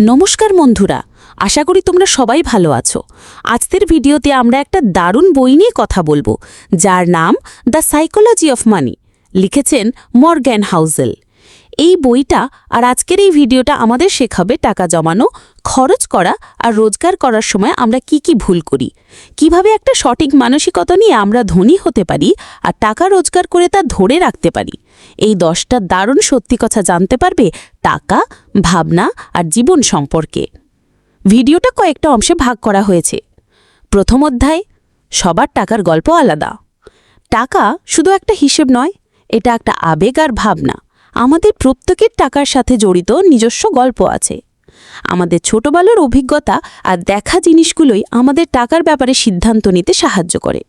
নমস্কার বন্ধুরা, আশা করি তোমরা সবাই ভালো আছো। আজকের ভিডিওতে আমরা একটা দারুণ বই নিয়ে কথা বলব, যার নাম দ্য সাইকোলজি অফ মানি, লিখেছেন মর্গ্যান হাউজেল। এই বইটা আর আজকের এই ভিডিওটা আমাদের শেখাবে টাকা জমানো, খরচ করা আর রোজগার করার সময় আমরা কি কি ভুল করি। কীভাবে একটা সঠিক মানসিকতা নিয়ে আমরা ধনী হতে পারি আর টাকা রোজগার করে তা ধরে রাখতে পারি। এই দশটা দারুণ সত্যি কথা জানতে পারবে টাকা, ভাবনা আর জীবন সম্পর্কে। ভিডিওটা কয়েকটা অংশে ভাগ করা হয়েছে। প্রথম অধ্যায়, সবার টাকার গল্প আলাদা। টাকা শুধু একটা হিসেব নয়, এটা একটা আবেগ আর ভাবনা। আমাদের প্রত্যেকের টাকার সাথে জড়িত নিজস্ব গল্প আছে। আমাদের ছোটবেলার অভিজ্ঞতা আর দেখা জিনিসগুলোই আমাদের টাকার ব্যাপারে সিদ্ধান্ত নিতে সাহায্য করে।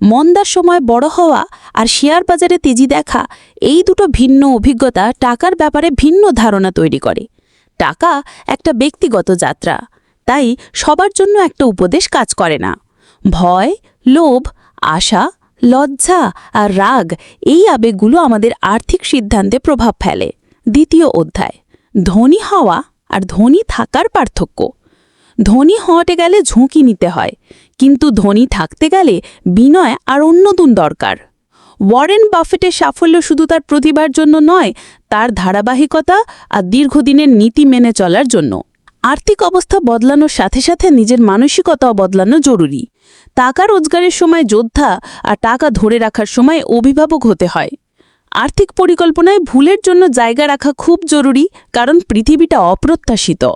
মন্দার সময় বড় হওয়া আর শেয়ার বাজারে তেজি দেখা, এই দুটো ভিন্ন অভিজ্ঞতা টাকার ব্যাপারে ভিন্ন ধারণা তৈরি করে। টাকা একটা ব্যক্তিগত যাত্রা, তাই সবার জন্য একটা উপদেশ কাজ করে না। ভয়, লোভ, আশা লজ্জা আর রাগ, এই আবেগগুলো আমাদের আর্থিক সিদ্ধান্তে প্রভাব ফেলে। দ্বিতীয় অধ্যায়, ধনী হওয়া আর ধনী থাকার পার্থক্য। ধনী হওয়াতে গেলে ঝুঁকি নিতে হয়, কিন্তু ধনী থাকতে গেলে বিনয় আর অন্যতুন দরকার। ওয়ারেন বাফেটের সাফল্য শুধু তার প্রতিভার জন্য নয়, তার ধারাবাহিকতা আর দীর্ঘদিনের নীতি মেনে চলার জন্য। আর্থিক অবস্থা বদলানোর সাথে সাথে নিজের মানসিকতাও বদলানো জরুরি। টাকা রোজগারের সময় যোদ্ধা আর টাকা ধরে রাখার সময় অভিভাবক হতে হয়। আর্থিক পরিকল্পনায় ভুলের জন্য জায়গা রাখা খুব জরুরি, কারণ পৃথিবীটা অপ্রত্যাশিত।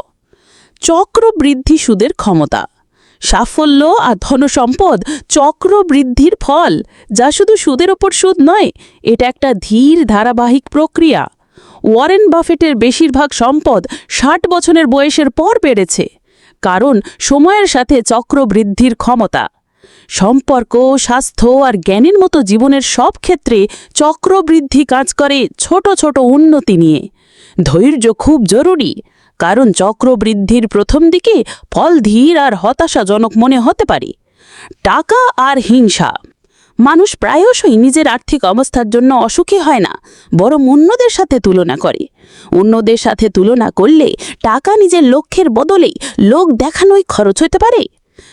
চক্রবৃদ্ধি সুদের ক্ষমতা। সাফল্য আর ধনসম্পদ চক্র বৃদ্ধির ফল, যা শুধু সুদের ওপর সুদ নয়, এটা একটা ধীর ধারাবাহিক প্রক্রিয়া। ওয়ারেন বাফেটের বেশিরভাগ সম্পদ ষাট বছরের বয়সের পর বেড়েছে। কারণ সময়ের সাথে চক্রবৃদ্ধির ক্ষমতা। সম্পর্ক, স্বাস্থ্য আর জ্ঞানের মতো জীবনের সব ক্ষেত্রে চক্রবৃদ্ধি কাজ করে ছোট ছোট উন্নতি নিয়ে। ধৈর্য খুব জরুরি, কারণ চক্রবৃদ্ধির প্রথম দিকে ফল ধীর আর হতাশাজনক মনে হতে পারে। টাকা আর হিংসা। মানুষ প্রায়শই নিজের আর্থিক অবস্থার জন্য অসুখী হয় না, বরং অন্যদের সাথে তুলনা করে। অন্যদের সাথে তুলনা করলে টাকা নিজের লক্ষ্যের বদলে লোক দেখানোই খরচ হতে পারে।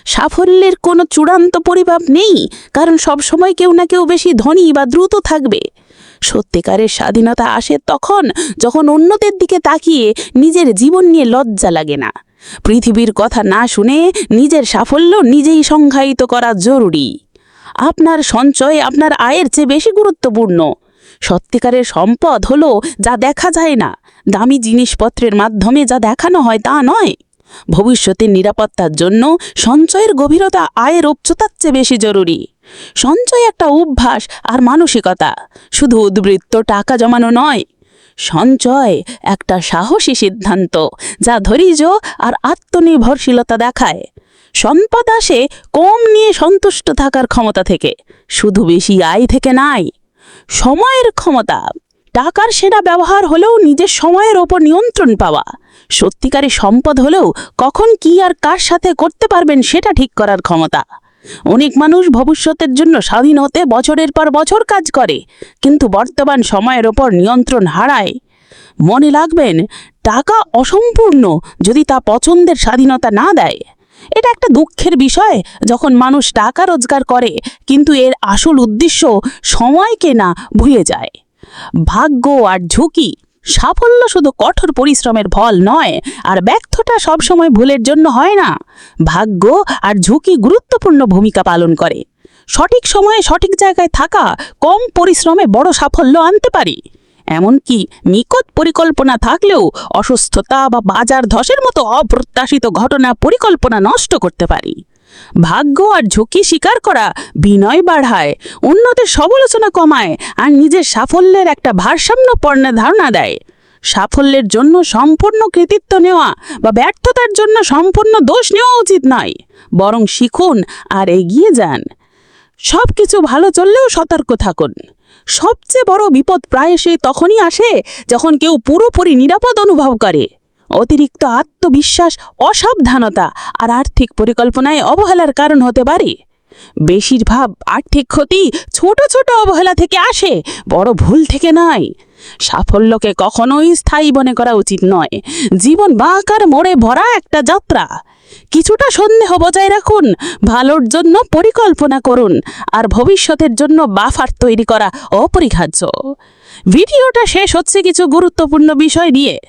সাফল্যের কোনো চূড়ান্ত পরিমাপ নেই, কারণ সবসময় কেউ না কেউ বেশি ধনী বা দ্রুত থাকবে। সত্যিকারের স্বাধীনতা আসে তখন যখন অন্যদের দিকে তাকিয়ে নিজের জীবন নিয়ে লজ্জা লাগে না। পৃথিবীর কথা না শুনে নিজের সাফল্য নিজেই সংজ্ঞায়িত করা জরুরি। আপনার সঞ্চয় আপনার আয়ের চেয়ে বেশি গুরুত্বপূর্ণ। সত্যিকারের সম্পদ হলো যা দেখা যায় না। দামি জিনিসপত্রের মাধ্যমে যা দেখানো হয় তা নয়। ভবিষ্যতের নিরাপত্তার জন্য সঞ্চয়ের গভীরতা, আয়ের উচ্চতার চেয়ে বেশি জরুরি। সঞ্চয় একটা অভ্যাস আর মানসিকতা। শুধু উদ্বৃত্ত টাকা জমানো নয়। সঞ্চয় একটা সাহসী সিদ্ধান্ত যা ধৈর্য আর আত্মনির্ভরশীলতা দেখায়। সম্পদ আসে কম নিয়ে সন্তুষ্ট থাকার ক্ষমতা থেকে। শুধু বেশি আয় থেকে নাই, সময়ের ক্ষমতা। টাকার সেরা ব্যবহার হলেও নিজের সময়ের ওপর নিয়ন্ত্রণ পাওয়া। সত্যিকারের সম্পদ হলেও কখন কি আর কার সাথে করতে পারবেন সেটা ঠিক করার ক্ষমতা। অনেক মানুষ ভবিষ্যতের জন্য স্বাধীন হতে বছরের পর বছর কাজ করে, কিন্তু বর্তমান সময়ের ওপর নিয়ন্ত্রণ হারায়। মনে রাখবেন টাকা অসম্পূর্ণ যদি তা পছন্দের স্বাধীনতা না দেয়। এটা একটা দুঃখের বিষয় যখন মানুষ টাকা রোজগার করে, কিন্তু এর আসল উদ্দেশ্য সময়কে না ভুলে যায়। ভাগ্য আর ঝুঁকি সাফল্য শুধু কঠোর পরিশ্রমের ফল নয়, আর ব্যর্থতা সবসময় ভুলের জন্য হয় না। ভাগ্য আর ঝুঁকি গুরুত্বপূর্ণ ভূমিকা পালন করে। সঠিক সময়ে সঠিক জায়গায় থাকা কম পরিশ্রমে বড় সাফল্য আনতে পারে। এমনকি নিকট পরিকল্পনা থাকলেও অসুস্থতা বা বাজার ধসের মতো অপ্রত্যাশিত ঘটনা পরিকল্পনা নষ্ট করতে পারি। ভাগ্য আর ঝুঁকি স্বীকার করা বিনয় বাড়ায় অন্যদের সমালোচনা কমায় আর নিজের সাফল্যের একটা ভারসাম্যপূর্ণ ধারণা দেয়। সাফল্যের জন্য সম্পূর্ণ কৃতিত্ব নেওয়া বা ব্যর্থতার জন্য সম্পূর্ণ দোষ নেওয়া উচিত নয়, বরং শিখুন আর এগিয়ে যান। সব কিছু ভালো চললেও সতর্ক থাকুন। সবচেয়ে বড় বিপদ প্রায় প্রায়শই তখনই আসে যখন কেউ পুরোপুরি নিরাপদ অনুভব করে। অতিরিক্ত আত্মবিশ্বাস, অসাবধানতা আর আর্থিক পরিকল্পনায় অবহেলার কারণ হতে পারে। বেশিরভাগ আর্থিক ক্ষতি ছোট ছোট অবহেলা থেকে আসে, বড় ভুল থেকে নয়। সাফল্যকে কখনোই স্থায়ী মনে করা উচিত নয়। জীবন বাঁকার মোড়ে ভরা একটা যাত্রা। কিছুটা সন্দেহ বজায় রাখুন, ভালোর জন্য পরিকল্পনা করুন, আর ভবিষ্যতের জন্য বাফার তৈরি করা অপরিহার্য। ভিডিওটা শেষ হচ্ছে কিছু গুরুত্বপূর্ণ বিষয় নিয়ে।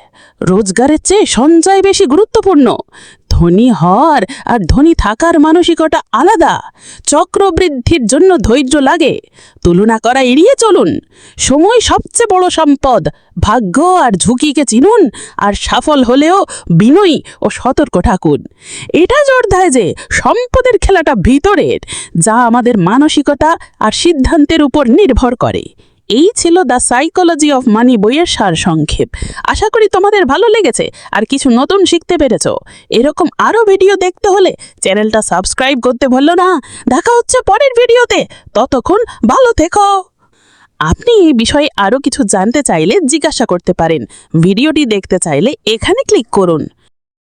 রোজগারের চেয়ে সঞ্চয় বেশি গুরুত্বপূর্ণ। ধনী হওয়ার আর ধনী থাকার মানসিকতা আলাদা। চক্রবৃদ্ধির জন্য ধৈর্য লাগে। তুলনা করা এড়িয়ে চলুন। সময় সবচেয়ে বড় সম্পদ। ভাগ্য আর ঝুঁকিকে চিনুন আর সফল হলেও বিনয়ী ও সতর্ক থাকুন। এটা জোর দেয় যে সম্পদের খেলাটা ভিতরের, যা আমাদের মানসিকতা আর সিদ্ধান্তের উপর নির্ভর করে। এই ছিল দ্য সাইকোলজি অফ মানি বইয়ের সার সংক্ষেপ। আশা করি তোমাদের ভালো লেগেছে আর কিছু নতুন শিখতে পেরেছ। এরকম আরও ভিডিও দেখতে হলে চ্যানেলটা সাবস্ক্রাইব করতে ভুললো না। দেখা হচ্ছে পরের ভিডিওতে। ততক্ষণ ভালো থেকো। আপনি এই বিষয়ে আরও কিছু জানতে চাইলে জিজ্ঞাসা করতে পারেন। ভিডিওটি দেখতে চাইলে এখানে ক্লিক করুন।